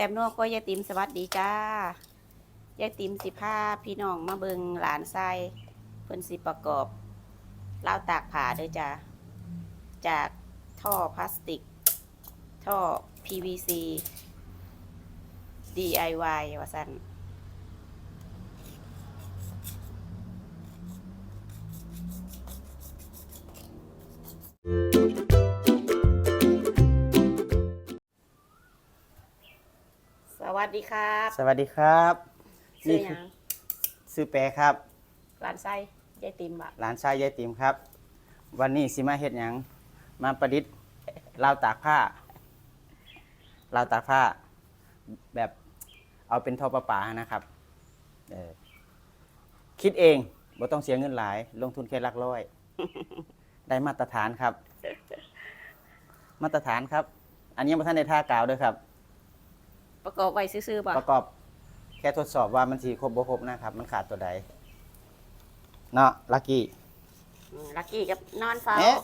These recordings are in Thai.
ซมนัวก็ยายติมสวัสดีจ้ายายติมสิพาพี่น้องมาเบิงหลานไส้เพิ่นสิประกอบราวตากผ่าเด้อจ้าจากท่อพลาสติก ท่อ PVC DIY ว่าสั้น สวัสดีครับสวัสดีครับชื่อหคืยังซื้อแปรครับหลานไส้ยายติมบะหลานชายยายติ๋มครับ วันนี้สิมาเฮ็ดหยัง มาประดิษฐ์ราวตากผ้าราวตากผ้า แบบเอาเป็นท่อประปานะครับเออคิดเองบ่ต้องเสียเงินหลาย ลงทุนแค่หลักร้อย ได้มาตรฐานครับ มาตรฐานครับ อันนี้มาท่านในท่ากาวด้วยครับ ประกอบไว้ซื่อๆบ่ประกอบแค่ทดสอบว่ามันสีครบบ่ครบนะครับ มันขาดตัวใดเนาะลักกี้ อืมลักกี้กับนอนเฝ้าเอ๊ะ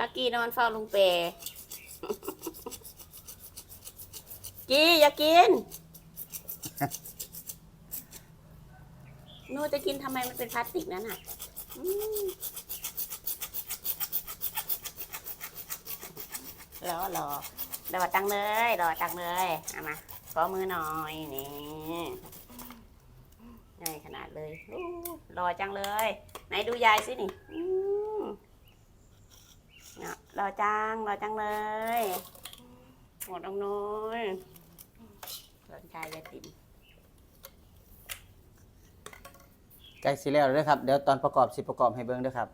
ลักกี้นอนเฝ้าลุงเปกี้อย่ากิน หนูจะกินทำไมมันเป็นพลาสติกนั่นอะอืมรอรอ รอจังเลยรอจังเลยเอามาขอมือหน่อยนี่ง่ายขนาดเลยอู้รอจังเลย ไหนดูยายสินี่อืมเนาะรอจังรอจังเลยหมดน้องน้อยสนชายยายติ๋มใกล้สิแล้วเด้อครับ เดี๋ยวตอนประกอบสิประกอบให้เบิ่งเด้อครับ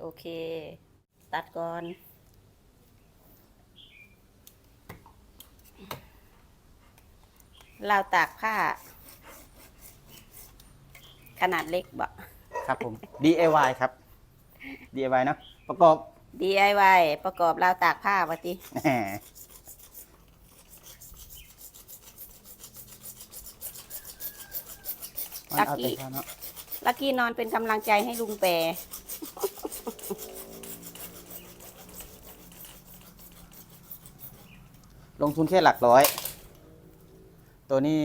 โอเค ตัดก่อน ราวตากผ้า ขนาดเล็กบ่ ครับผม DIY ครับ DIY เนาะประกอบ DIY ประกอบราวตากผ้าวะติแหมมันเอาแต่ผ้าเนาะลักกี้นอนเป็นกำลังใจให้ลุงแปรลงทุนแค่หลักร้อย ตัวนี้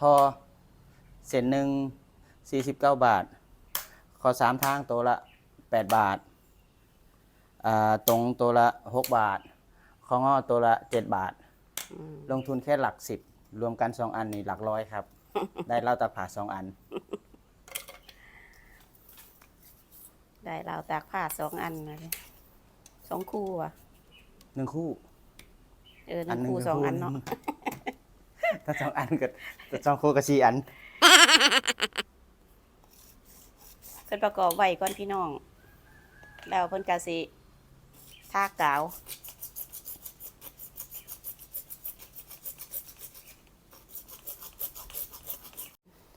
ทอเส้นหนึ่ง49 บาท ขอสามทางตัวละ 8 บาทอ่าตรงตัวละ 6 บาทของอ้อตัวละ 7 บาทอืมลงทุนแค่หลักสิบรวมกัน2อันนี่หลักร้อยครับ ได้เล่าตาผ่าสองอัน ได้ราวตากผ้าสองอันเลยสองคู่อะหนึ่งคู่ เออหนึ่งคู่สองอันเนาะ ถ้าสองอันก็ถ้าสองคู่ก็สี่อันเพิ่นประกอบไว้ก่อนพี่น้อง แล้วเพิ่นกะสิทากาว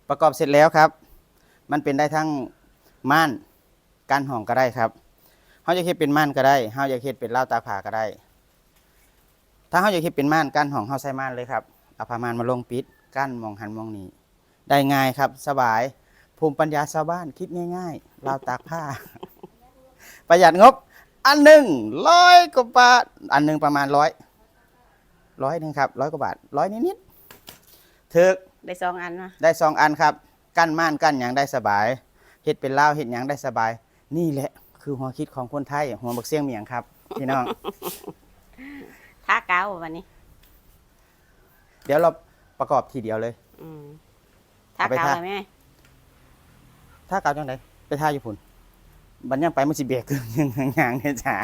ประกอบเสร็จแล้วครับ มันเป็นได้ทั้งม่านกันห้องก็ได้ครับเฮาอยากเฮ็ดเป็นม่านก็ได้เฮาอยากเฮ็ดเป็นราวตากผ้าก็ได้ ถ้าเฮาอยากเฮ็ดเป็นม่านกั้นห้องเฮาใช้ม่านเลยครับ เอาผ้าม่านมาลงปิด กั้นมองหันมองนี้ ได้ง่ายครับ สบาย ภูมิปัญญาชาวบ้านคิดง่ายๆราวตากผ้า ประหยัดงบ อันหนึ่งร้อยกว่าบาท อันหนึ่งประมาณร้อยร้อยหนึ่งครับร้อยกว่าบาทร้อยนิดๆถึกได้สองอันนะได้สองอันครับ กั้นม่านกั้นหยังได้สบายเฮ็ดเป็นลาวเฮ็ดหยังได้สบาย นี่แหละ คือหัวคิดของคนไทยหัวบักเสียงเมียงครับ พี่น้องทากาววันนี้ เดี๋ยวเราประกอบทีเดียวเลย อืมทาเอาไปกาวทา เลยแม่ถ้ากาวจังไดไปท่าญี่ปุ่นบัดยังไปมันสิเบรกยังหางเนี่ยจ้า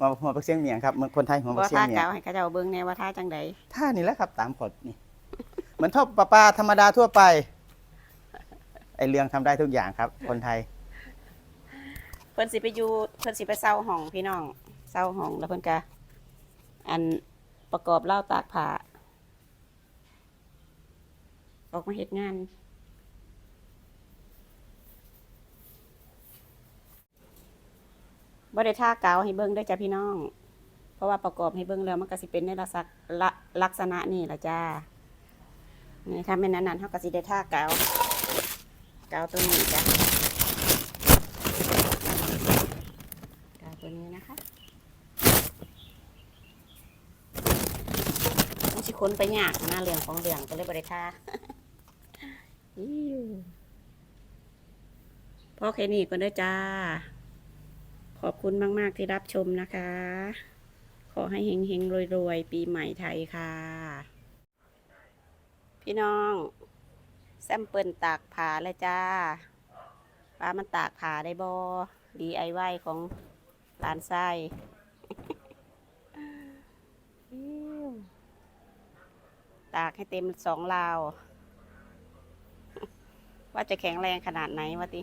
หัวหัวบักเสียงเมียงครับเหมือนคนไทยหัวบับ่กเสียงทาเมียงกาวให้เขาเจ้าเบิ่งแน่ว่าทาจังใดท่านี่แหละครับ ตามกฎนี่เหมือนท่อประปาธรรมดาทั่วไปไอเรื่องทำได้ทุกอย่างครับ คนไทย เพิ่นสิไปอยู่เพิ่นสิไปเซาห้องพี่น้องเซาห้องแล้วเพิ่นก็อัน ประกอบเหล้าตากผ้าออกมาเฮ็ดงาน บ่ได้ท่ากาวให้เบิ่งเด้จ้ะพี่น้อง เพราะว่าประกอบให้เบิ่งแล้วมันก็สิเป็นในลักษณะละลักษณะนี่ละจ้า นี่ถ้าเป็นนั้นนั้นเขาก็สิได้ท่ากาวกาวตัวนี้จ้ะกาวตัวนี้นะคะ ค้นไปยากหน้าเรื่องของเรื่องก็เลยบริท่าพ่อแค่นี้ก็ได้จ้า ขอบคุณมาก ๆ ที่รับชมนะคะ ขอให้เฮงๆรวยๆ ปีใหม่ไทยค่ะ พี่น้อง แซมเปิลตากผาเลยจ้าป้ามันตากผาได้บอ DIY ของลานไส้ ตากให้เต็มสองลาว ว่าจะแข็งแรงขนาดไหนวะติ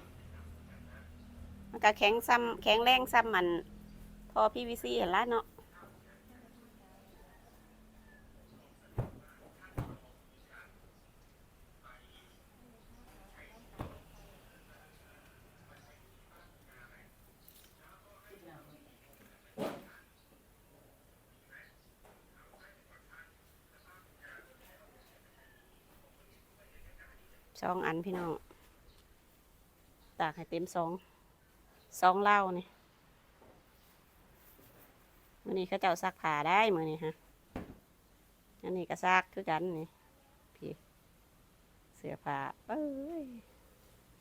มันก็แข็งซ้ำแข็งแรงซ้ำมัน พอพี่วิซีเห็นละเนาะ สองอันพี่น้อง ตากให้เต็มสองสองเล่านี่มื่อนี้เขาเจ้าซักผ้าได้มื่อนี้ฮะ อันนี้ก็ซักคือกันนี่พี่เสื้อผ้าเอ้ย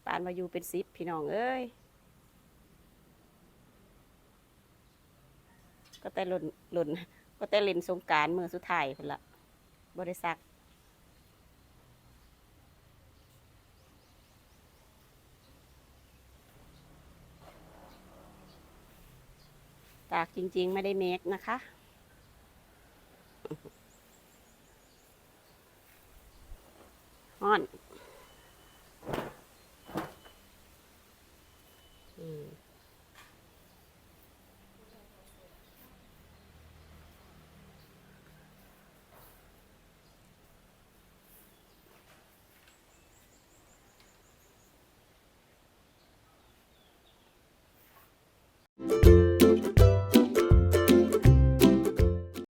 ปานมาอยู่เป็นสิบพี่น้องเอ้ยก็แต่หล่นหล่นก็แต่เล่นสงการมือสุดท้ายพุ่นละบริษัก ตากจริงๆไม่ได้เมคนะคะ ฮอน